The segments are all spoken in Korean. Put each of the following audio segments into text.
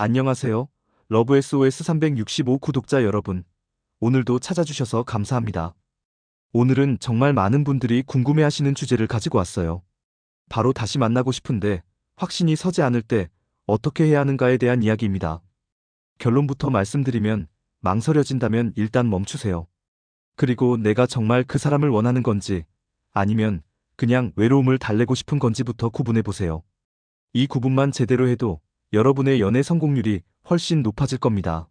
안녕하세요. 러브 SOS 365 구독자 여러분. 오늘도 찾아주셔서 감사합니다. 오늘은 정말 많은 분들이 궁금해하시는 주제를 가지고 왔어요. 바로 다시 만나고 싶은데 확신이 서지 않을 때 어떻게 해야 하는가에 대한 이야기입니다. 결론부터 말씀드리면 망설여진다면 일단 멈추세요. 그리고 내가 정말 그 사람을 원하는 건지 아니면 그냥 외로움을 달래고 싶은 건지부터 구분해 보세요. 이 구분만 제대로 해도 여러분의 연애 성공률이 훨씬 높아질 겁니다.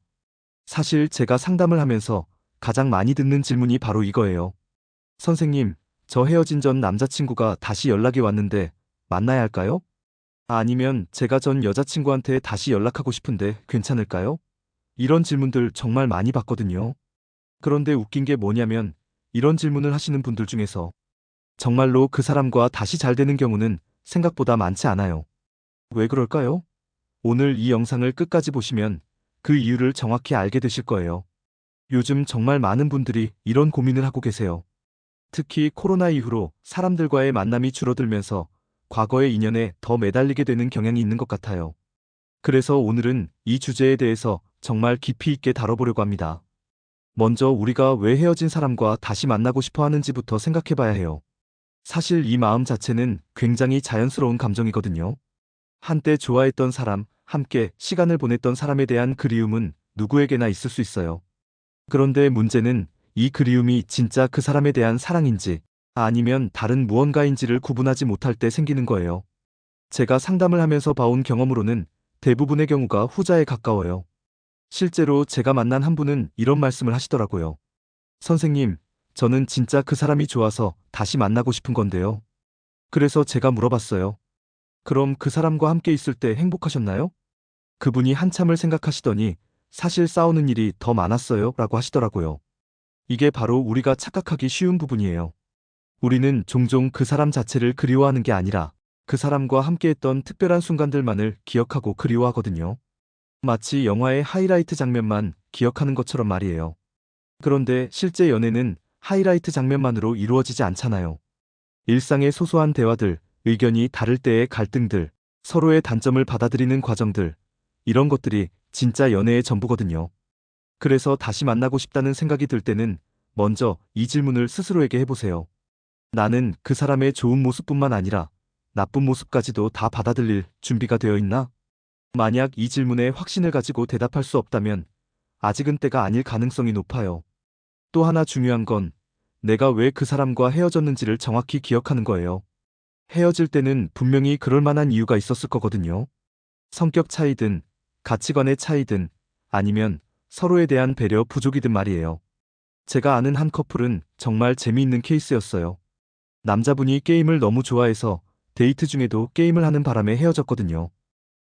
사실 제가 상담을 하면서 가장 많이 듣는 질문이 바로 이거예요. 선생님, 저 헤어진 전 남자친구가 다시 연락이 왔는데 만나야 할까요? 아니면 제가 전 여자친구한테 다시 연락하고 싶은데 괜찮을까요? 이런 질문들 정말 많이 받거든요. 그런데 웃긴 게 뭐냐면 이런 질문을 하시는 분들 중에서 정말로 그 사람과 다시 잘 되는 경우는 생각보다 많지 않아요. 왜 그럴까요? 오늘 이 영상을 끝까지 보시면 그 이유를 정확히 알게 되실 거예요. 요즘 정말 많은 분들이 이런 고민을 하고 계세요. 특히 코로나 이후로 사람들과의 만남이 줄어들면서 과거의 인연에 더 매달리게 되는 경향이 있는 것 같아요. 그래서 오늘은 이 주제에 대해서 정말 깊이 있게 다뤄보려고 합니다. 먼저 우리가 왜 헤어진 사람과 다시 만나고 싶어 하는지부터 생각해 봐야 해요. 사실 이 마음 자체는 굉장히 자연스러운 감정이거든요. 한때 좋아했던 사람, 함께 시간을 보냈던 사람에 대한 그리움은 누구에게나 있을 수 있어요. 그런데 문제는 이 그리움이 진짜 그 사람에 대한 사랑인지 아니면 다른 무언가인지를 구분하지 못할 때 생기는 거예요. 제가 상담을 하면서 봐온 경험으로는 대부분의 경우가 후자에 가까워요. 실제로 제가 만난 한 분은 이런 말씀을 하시더라고요. 선생님, 저는 진짜 그 사람이 좋아서 다시 만나고 싶은 건데요. 그래서 제가 물어봤어요. 그럼 그 사람과 함께 있을 때 행복하셨나요? 그분이 한참을 생각하시더니 사실 싸우는 일이 더 많았어요 라고 하시더라고요. 이게 바로 우리가 착각하기 쉬운 부분이에요. 우리는 종종 그 사람 자체를 그리워하는 게 아니라 그 사람과 함께했던 특별한 순간들만을 기억하고 그리워하거든요. 마치 영화의 하이라이트 장면만 기억하는 것처럼 말이에요. 그런데 실제 연애는 하이라이트 장면만으로 이루어지지 않잖아요. 일상의 소소한 대화들, 의견이 다를 때의 갈등들, 서로의 단점을 받아들이는 과정들, 이런 것들이 진짜 연애의 전부거든요. 그래서 다시 만나고 싶다는 생각이 들 때는 먼저 이 질문을 스스로에게 해보세요. 나는 그 사람의 좋은 모습뿐만 아니라 나쁜 모습까지도 다 받아들일 준비가 되어 있나? 만약 이 질문에 확신을 가지고 대답할 수 없다면 아직은 때가 아닐 가능성이 높아요. 또 하나 중요한 건 내가 왜 그 사람과 헤어졌는지를 정확히 기억하는 거예요. 헤어질 때는 분명히 그럴 만한 이유가 있었을 거거든요. 성격 차이든 가치관의 차이든 아니면 서로에 대한 배려 부족이든 말이에요. 제가 아는 한 커플은 정말 재미있는 케이스였어요. 남자분이 게임을 너무 좋아해서 데이트 중에도 게임을 하는 바람에 헤어졌거든요.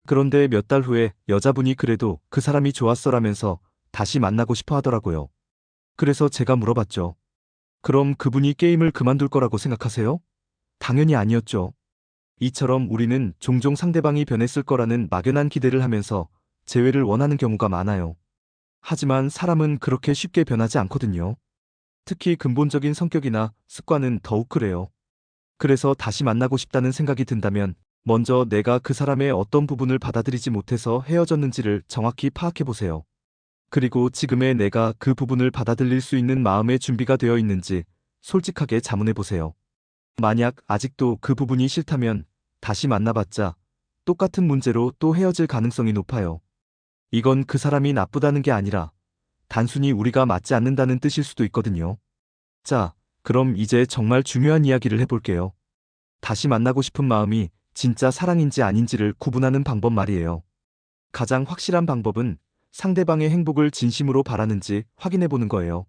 그런데 몇 달 후에 여자분이 그래도 그 사람이 좋았어라면서 다시 만나고 싶어 하더라고요. 그래서 제가 물어봤죠. 그럼 그분이 게임을 그만둘 거라고 생각하세요? 당연히 아니었죠. 이처럼 우리는 종종 상대방이 변했을 거라는 막연한 기대를 하면서 재회를 원하는 경우가 많아요. 하지만 사람은 그렇게 쉽게 변하지 않거든요. 특히 근본적인 성격이나 습관은 더욱 그래요. 그래서 다시 만나고 싶다는 생각이 든다면 먼저 내가 그 사람의 어떤 부분을 받아들이지 못해서 헤어졌는지를 정확히 파악해 보세요. 그리고 지금의 내가 그 부분을 받아들일 수 있는 마음의 준비가 되어 있는지 솔직하게 자문해 보세요. 만약 아직도 그 부분이 싫다면 다시 만나봤자 똑같은 문제로 또 헤어질 가능성이 높아요. 이건 그 사람이 나쁘다는 게 아니라 단순히 우리가 맞지 않는다는 뜻일 수도 있거든요. 자, 그럼 이제 정말 중요한 이야기를 해볼게요. 다시 만나고 싶은 마음이 진짜 사랑인지 아닌지를 구분하는 방법 말이에요. 가장 확실한 방법은 상대방의 행복을 진심으로 바라는지 확인해 보는 거예요.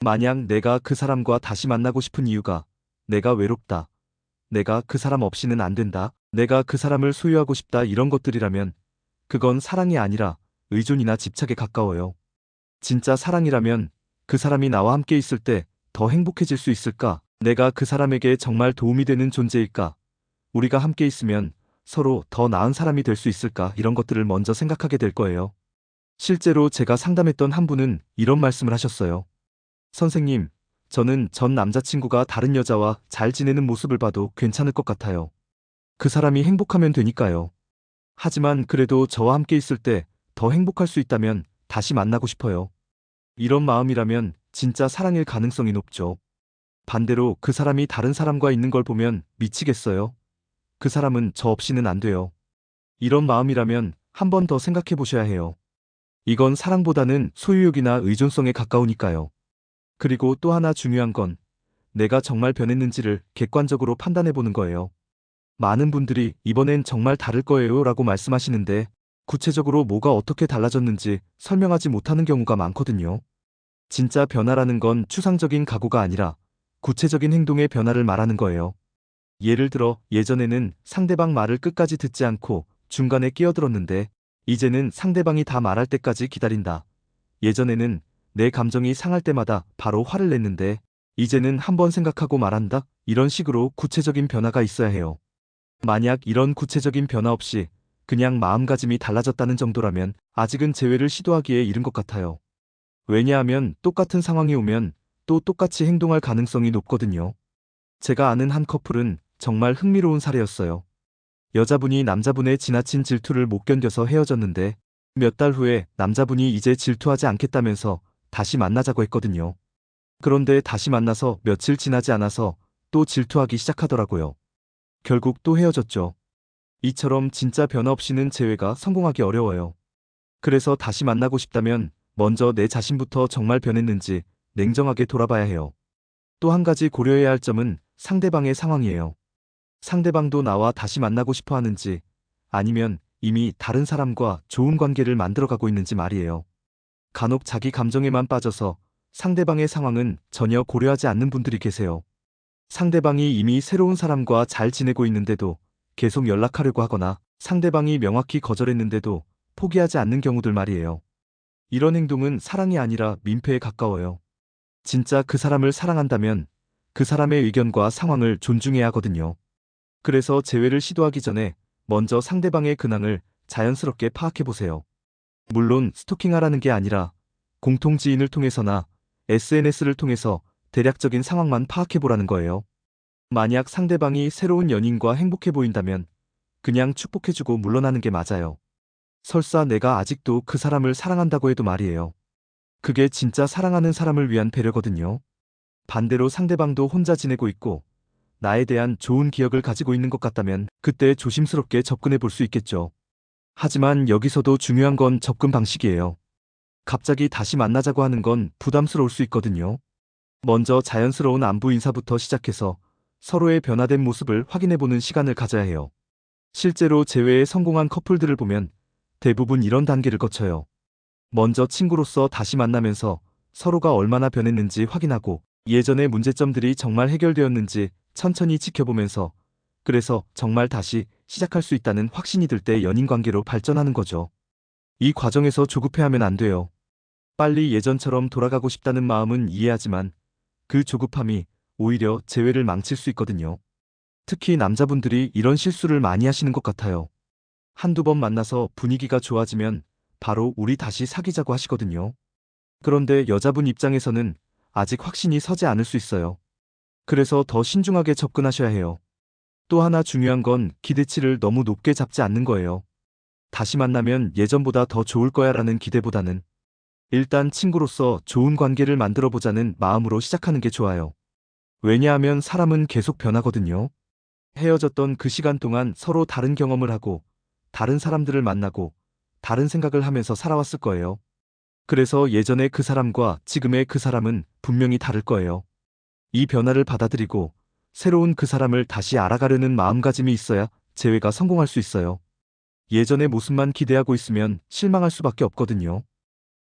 만약 내가 그 사람과 다시 만나고 싶은 이유가 내가 외롭다. 내가 그 사람 없이는 안 된다. 내가 그 사람을 소유하고 싶다 이런 것들이라면 그건 사랑이 아니라 의존이나 집착에 가까워요. 진짜 사랑이라면 그 사람이 나와 함께 있을 때 더 행복해질 수 있을까? 내가 그 사람에게 정말 도움이 되는 존재일까? 우리가 함께 있으면 서로 더 나은 사람이 될 수 있을까? 이런 것들을 먼저 생각하게 될 거예요. 실제로 제가 상담했던 한 분은 이런 말씀을 하셨어요. 선생님, 저는 전 남자친구가 다른 여자와 잘 지내는 모습을 봐도 괜찮을 것 같아요. 그 사람이 행복하면 되니까요. 하지만 그래도 저와 함께 있을 때 더 행복할 수 있다면 다시 만나고 싶어요. 이런 마음이라면 진짜 사랑일 가능성이 높죠. 반대로 그 사람이 다른 사람과 있는 걸 보면 미치겠어요. 그 사람은 저 없이는 안 돼요. 이런 마음이라면 한 번 더 생각해 보셔야 해요. 이건 사랑보다는 소유욕이나 의존성에 가까우니까요. 그리고 또 하나 중요한 건 내가 정말 변했는지를 객관적으로 판단해 보는 거예요. 많은 분들이 이번엔 정말 다를 거예요 라고 말씀하시는데 구체적으로 뭐가 어떻게 달라졌는지 설명하지 못하는 경우가 많거든요. 진짜 변화라는 건 추상적인 각오가 아니라 구체적인 행동의 변화를 말하는 거예요. 예를 들어 예전에는 상대방 말을 끝까지 듣지 않고 중간에 끼어들었는데 이제는 상대방이 다 말할 때까지 기다린다. 예전에는 내 감정이 상할 때마다 바로 화를 냈는데 이제는 한번 생각하고 말한다. 이런 식으로 구체적인 변화가 있어야 해요. 만약 이런 구체적인 변화 없이 그냥 마음가짐이 달라졌다는 정도라면 아직은 재회를 시도하기에 이른 것 같아요. 왜냐하면 똑같은 상황이 오면 또 똑같이 행동할 가능성이 높거든요. 제가 아는 한 커플은 정말 흥미로운 사례였어요. 여자분이 남자분의 지나친 질투를 못 견뎌서 헤어졌는데 몇 달 후에 남자분이 이제 질투하지 않겠다면서 다시 만나자고 했거든요. 그런데 다시 만나서 며칠 지나지 않아서 또 질투하기 시작하더라고요. 결국 또 헤어졌죠. 이처럼 진짜 변화 없이는 재회가 성공하기 어려워요. 그래서 다시 만나고 싶다면 먼저 내 자신부터 정말 변했는지 냉정하게 돌아봐야 해요. 또 한 가지 고려해야 할 점은 상대방의 상황이에요. 상대방도 나와 다시 만나고 싶어 하는지 아니면 이미 다른 사람과 좋은 관계를 만들어가고 있는지 말이에요. 간혹 자기 감정에만 빠져서 상대방의 상황은 전혀 고려하지 않는 분들이 계세요. 상대방이 이미 새로운 사람과 잘 지내고 있는데도 계속 연락하려고 하거나 상대방이 명확히 거절했는데도 포기하지 않는 경우들 말이에요. 이런 행동은 사랑이 아니라 민폐에 가까워요. 진짜 그 사람을 사랑한다면 그 사람의 의견과 상황을 존중해야 하거든요. 그래서 재회를 시도하기 전에 먼저 상대방의 근황을 자연스럽게 파악해 보세요. 물론 스토킹하라는 게 아니라 공통 지인을 통해서나 SNS를 통해서 대략적인 상황만 파악해 보라는 거예요. 만약 상대방이 새로운 연인과 행복해 보인다면 그냥 축복해주고 물러나는 게 맞아요. 설사 내가 아직도 그 사람을 사랑한다고 해도 말이에요. 그게 진짜 사랑하는 사람을 위한 배려거든요. 반대로 상대방도 혼자 지내고 있고 나에 대한 좋은 기억을 가지고 있는 것 같다면 그때 조심스럽게 접근해 볼 수 있겠죠. 하지만 여기서도 중요한 건 접근 방식이에요. 갑자기 다시 만나자고 하는 건 부담스러울 수 있거든요. 먼저 자연스러운 안부 인사부터 시작해서 서로의 변화된 모습을 확인해 보는 시간을 가져야 해요. 실제로 재회에 성공한 커플들을 보면 대부분 이런 단계를 거쳐요. 먼저 친구로서 다시 만나면서 서로가 얼마나 변했는지 확인하고 예전의 문제점들이 정말 해결되었는지 천천히 지켜보면서 그래서 정말 다시 시작할 수 있다는 확신이 들 때 연인 관계로 발전하는 거죠. 이 과정에서 조급해하면 안 돼요. 빨리 예전처럼 돌아가고 싶다는 마음은 이해하지만 그 조급함이 오히려 재회를 망칠 수 있거든요. 특히 남자분들이 이런 실수를 많이 하시는 것 같아요. 한두 번 만나서 분위기가 좋아지면 바로 우리 다시 사귀자고 하시거든요. 그런데 여자분 입장에서는 아직 확신이 서지 않을 수 있어요. 그래서 더 신중하게 접근하셔야 해요. 또 하나 중요한 건 기대치를 너무 높게 잡지 않는 거예요. 다시 만나면 예전보다 더 좋을 거야 라는 기대보다는 일단 친구로서 좋은 관계를 만들어 보자는 마음으로 시작하는 게 좋아요. 왜냐하면 사람은 계속 변하거든요. 헤어졌던 그 시간 동안 서로 다른 경험을 하고 다른 사람들을 만나고 다른 생각을 하면서 살아왔을 거예요. 그래서 예전의 그 사람과 지금의 그 사람은 분명히 다를 거예요. 이 변화를 받아들이고 새로운 그 사람을 다시 알아가려는 마음가짐이 있어야 재회가 성공할 수 있어요. 예전의 모습만 기대하고 있으면 실망할 수밖에 없거든요.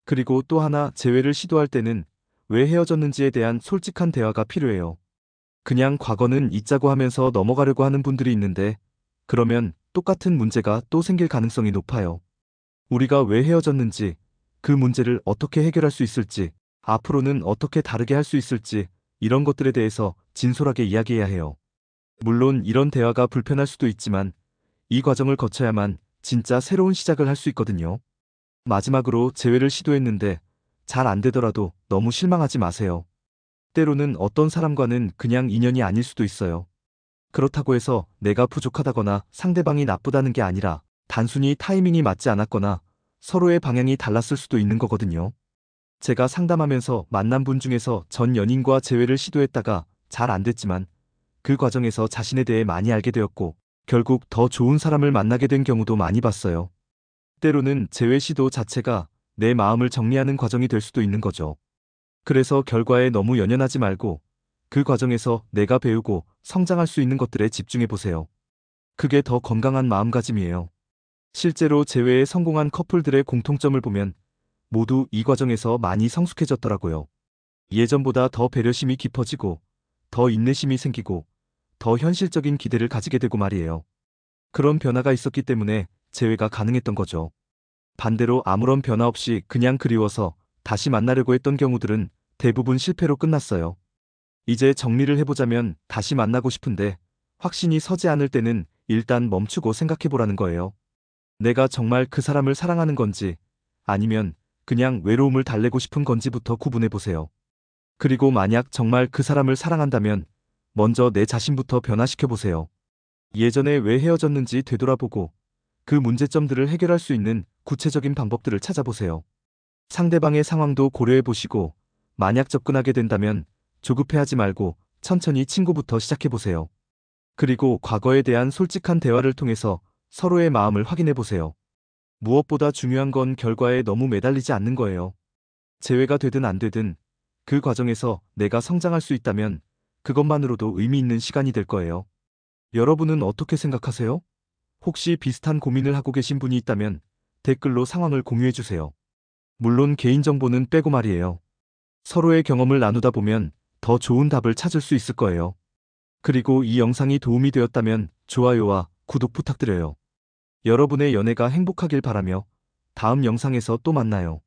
그리고 또 하나 재회를 시도할 때는 왜 헤어졌는지에 대한 솔직한 대화가 필요해요. 그냥 과거는 잊자고 하면서 넘어가려고 하는 분들이 있는데 그러면 똑같은 문제가 또 생길 가능성이 높아요. 우리가 왜 헤어졌는지, 그 문제를 어떻게 해결할 수 있을지, 앞으로는 어떻게 다르게 할 수 있을지, 이런 것들에 대해서 진솔하게 이야기해야 해요. 물론 이런 대화가 불편할 수도 있지만 이 과정을 거쳐야만 진짜 새로운 시작을 할 수 있거든요. 마지막으로 재회를 시도했는데 잘 안 되더라도 너무 실망하지 마세요. 때로는 어떤 사람과는 그냥 인연이 아닐 수도 있어요. 그렇다고 해서 내가 부족하다거나 상대방이 나쁘다는 게 아니라 단순히 타이밍이 맞지 않았거나 서로의 방향이 달랐을 수도 있는 거거든요. 제가 상담하면서 만난 분 중에서 전 연인과 재회를 시도했다가 잘 안 됐지만 그 과정에서 자신에 대해 많이 알게 되었고 결국 더 좋은 사람을 만나게 된 경우도 많이 봤어요. 때로는 재회 시도 자체가 내 마음을 정리하는 과정이 될 수도 있는 거죠. 그래서 결과에 너무 연연하지 말고 그 과정에서 내가 배우고 성장할 수 있는 것들에 집중해 보세요. 그게 더 건강한 마음가짐이에요. 실제로 재회에 성공한 커플들의 공통점을 보면 모두 이 과정에서 많이 성숙해졌더라고요. 예전보다 더 배려심이 깊어지고 더 인내심이 생기고 더 현실적인 기대를 가지게 되고 말이에요. 그런 변화가 있었기 때문에 재회가 가능했던 거죠. 반대로 아무런 변화 없이 그냥 그리워서 다시 만나려고 했던 경우들은 대부분 실패로 끝났어요. 이제 정리를 해보자면 다시 만나고 싶은데 확신이 서지 않을 때는 일단 멈추고 생각해보라는 거예요. 내가 정말 그 사람을 사랑하는 건지 아니면 그냥 외로움을 달래고 싶은 건지부터 구분해보세요. 그리고 만약 정말 그 사람을 사랑한다면 먼저 내 자신부터 변화시켜보세요. 예전에 왜 헤어졌는지 되돌아보고 그 문제점들을 해결할 수 있는 구체적인 방법들을 찾아보세요. 상대방의 상황도 고려해보시고 만약 접근하게 된다면 조급해하지 말고 천천히 친구부터 시작해보세요. 그리고 과거에 대한 솔직한 대화를 통해서 서로의 마음을 확인해보세요. 무엇보다 중요한 건 결과에 너무 매달리지 않는 거예요. 재회가 되든 안 되든 그 과정에서 내가 성장할 수 있다면 그것만으로도 의미 있는 시간이 될 거예요. 여러분은 어떻게 생각하세요? 혹시 비슷한 고민을 하고 계신 분이 있다면 댓글로 상황을 공유해 주세요. 물론 개인정보는 빼고 말이에요. 서로의 경험을 나누다 보면 더 좋은 답을 찾을 수 있을 거예요. 그리고 이 영상이 도움이 되었다면 좋아요와 구독 부탁드려요. 여러분의 연애가 행복하길 바라며 다음 영상에서 또 만나요.